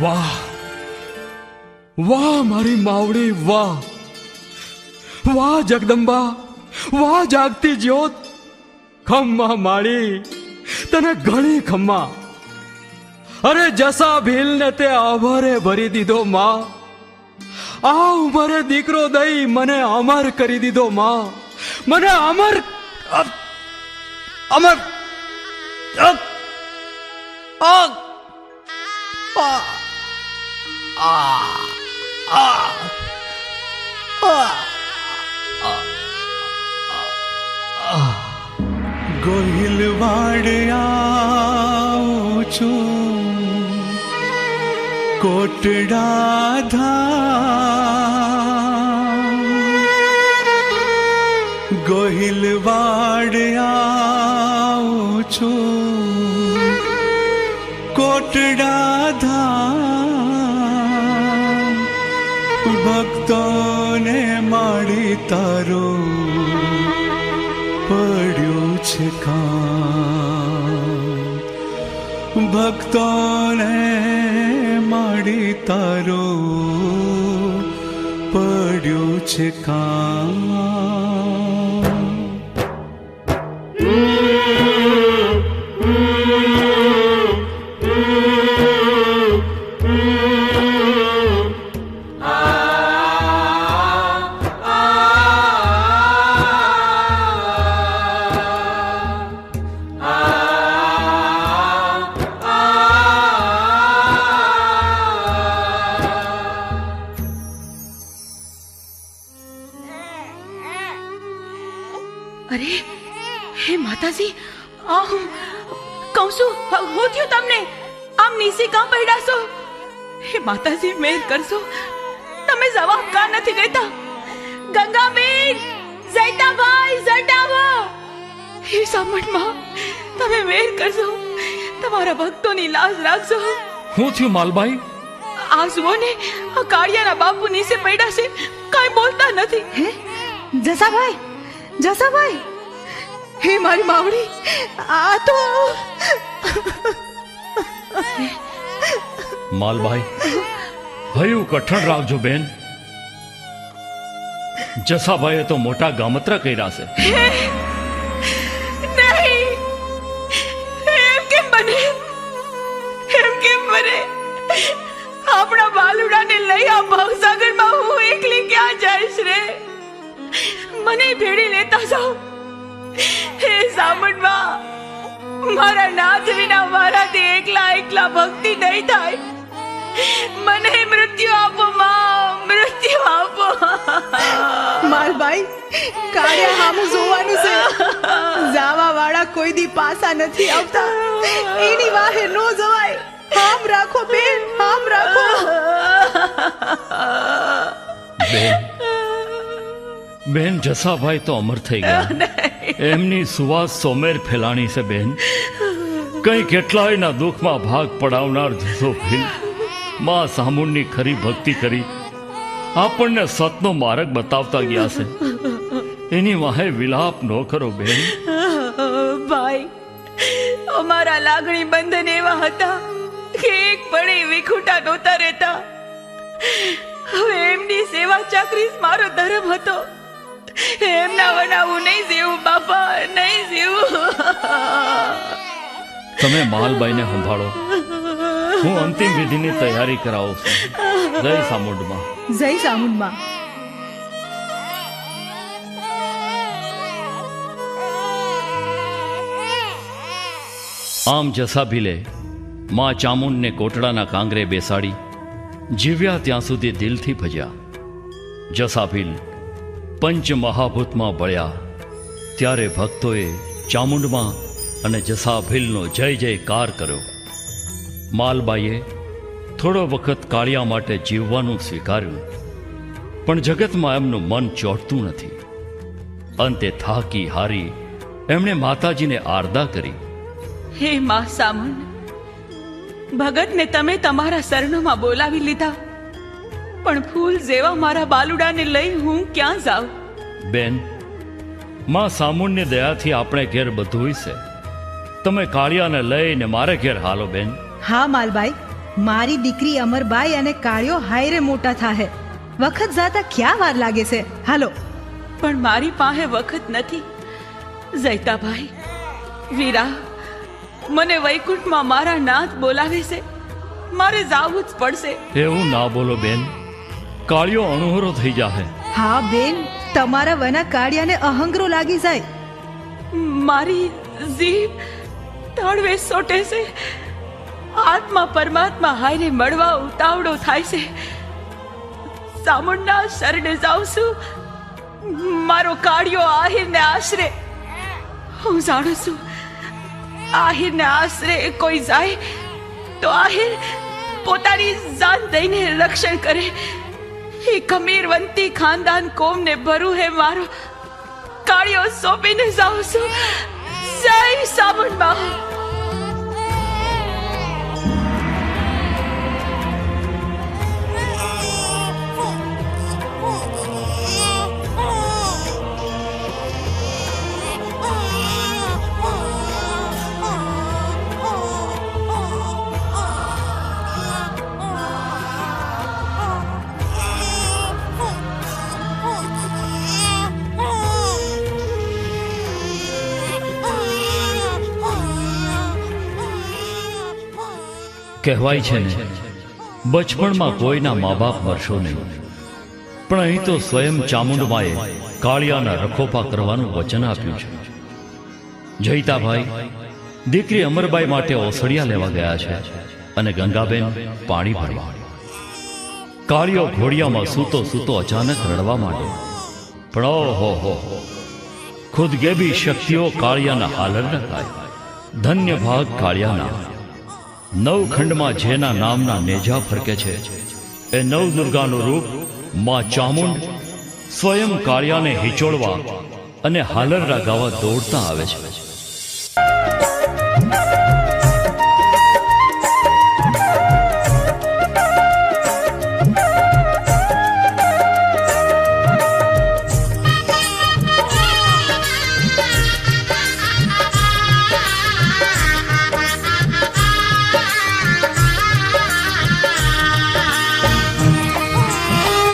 વાહ. વાહ, મારી માવડી, વાહ. વાહ, જગદંબા. વાહ, જાગતી જ્યોત. ખમ્મા માળી. તને ઘણી ખમ્મા. અરે, જસા ભીલ ને તે આભારે ભરી દીધો માં. આ ઉંમરે દીકરો દઈ મને અમર કરી દીધો માં. મને અમર અમર અ- અમર અ- આ- આ- આ- આ- ગોહિલવાડ આવું છું. કોટડા ધામ. ગોહિલવાડ આવું છું. કોટડા ધામ ભક્તોને માડી તારો પડ્યું છે કામ ભક્તોને માડી તારો પડ્યું છે કામ માતાજી આ હું કહું છું હું થયું તમને? આમ નીસી કામ પડ્યા છો? હે માતાજી મેર કરશો? તમે જવાબ કા નથી દેતા ગંગાબેન જૈતાભાઈ જટાવો હે સામણમાં તમે મેર કરશો. તમારા ભક્તોની લાજ રાખજો હું થયું માલભાઈ આ જુઓ ને આ કાળિયાના બાપુ નીચે પડ્યા છે. કાંઈ બોલતા નથી. હે? જસાભાઈ જસાભાઈ! હે મારી માવડી આ તો માલભાઈ ભયું કઠણ રાખજો બેન. જસાભાઈએ તો મોટા ગામત્રા કર્યા છે. હે સામણમાં મારા નાથ વિના મારાથી એકલા એકલા ભક્તિ નહીં થાય. મને મૃત્યુ આપો માં મૃત્યુ આપો. માલભાઈ કાર્ય હામુ જોવાનું છે. જાવા વાળા કોઈ દી પાસા નથી આવતા. એની વાહે નો જવાય. હામ રાખો બેન હામ રાખો. બેન બેન જસાભાઈ તો અમર થઈ ગયા. એમની સુવાસ સોમેર ફેલાણી છે, બેન. કઈ કેટલાયના દુઃખમાં ભાગ પડાવનાર જસો ભીલ. માં સામુનની ખરી ભક્તિ કરી. આપણને સતનો માર્ગ બતાવતા ગયા છે. એની વાહે વિલાપ ન કરો, બેન. ભાઈ, અમારા લાગણી બંધન એવા હતા કે એક પળે વિખૂટા નહોતા રહેતા. હવે એમની સેવા ચાકરી મારો ધર્મ હતો. એમના બનાવું નહીં જીવું તમે માલબાઈને સંભાળો. હું અંતિમ વિધિની તૈયારી કરાવું છું. જય સામુંડમાં. જય સામુંડમાં. આમ જસાભીલે માં ચામુંડને કોટડાના કાંગરે બેસાડી જીવ્યા ત્યાં સુધી દિલથી ભજ્યા. જસાભીલ પંચ મહાભૂતમાં બળ્યા. ત્યારે ભક્તોએ ચામુંડમાં અને જસાભીલનો જય જયકાર કર્યો. માલબાઈએ થોડો વખત કાળિયા માટે જીવવાનું સ્વીકાર્યું પણ જગતમાં એમનું મન ચોટતું નથી. અંતે થાકી હારી એમણે માતાજીને આરદા કરી. હે મા સામન ભગતને તમે તમારા શરણોમાં બોલાવી લીધા પણ ફૂલ જેવા મારા બાલુડાને લઈ હું ક્યાં જાઉં? બેનમાં સામુન્ય દયાથી આપણે ઘેર બધું છે તમે કાળિયાને લઈને મારે ઘેર હાલો બેન. હા માલભાઈ મારી દીકરી અમરબાઈ અને કાળિયો હાયરે મોટા થાહે. વખત જાતા ક્યાં વાર લાગે છે? હાલો. પણ મારી પાસે વખત નથી. જૈતાભાઈ વીરા મને વૈકુંઠમાં મારા નાથ બોલાવે છે. મારે જાવું જ પડશે. એવું ના બોલો બેન. કાળિયો અણુહરો થઈ જાહે. હા બેન. તમારા વના કાળિયાને અહંગરો લાગી જાય. મારી જીભ તળવે સોટે છે. આત્મા પરમાત્મા હાયરે મળવા ઉતાવળો થાય છે. સામુંડા શરણે જાઉં છું. મારો કાળિયો આહિરને આશરે. હું જાણું છું, આહિરને આશરે કોઈ જાય તો આહિર પોતાની જાન દઈને રક્ષણ કરે. એ ખમીરવંતી ખાનદાન કોમને ભરું હે મારો. કાળિયો સોંપીને જાઉં છું. જય સામુંડમાં કહેવાય છે ને, બચપણમાં કોઈના મા બાપ મરશો નહીં. પણ અહીં તો સ્વયં ચામુંડમાએ કાળિયાના રખોપા કરવાનું વચન આપ્યું છે. જયતાભાઈ, દીકરી અમરબાઈ માટે ઓસડિયા લેવા ગયા છે અને ગંગાબેન પાણી ભરવા. કાળિયો ઘોડિયામાં સૂતો સૂતો અચાનક રડવા માંડ્યો. પણ ઓહો હો ખુદ ગેબી શક્તિઓ કાળિયાના હાલર રખાય ધન્ય ભાગ કાળિયાના. નવ ખંડમાં જેના નામના નેજા ફરકે છે. એ નવ દુર્ગાનું રૂપમાં ચામુંડ સ્વયં કાળિયાને હિચોળવા અને હાલરડા ગાવા દોડતા આવે છે.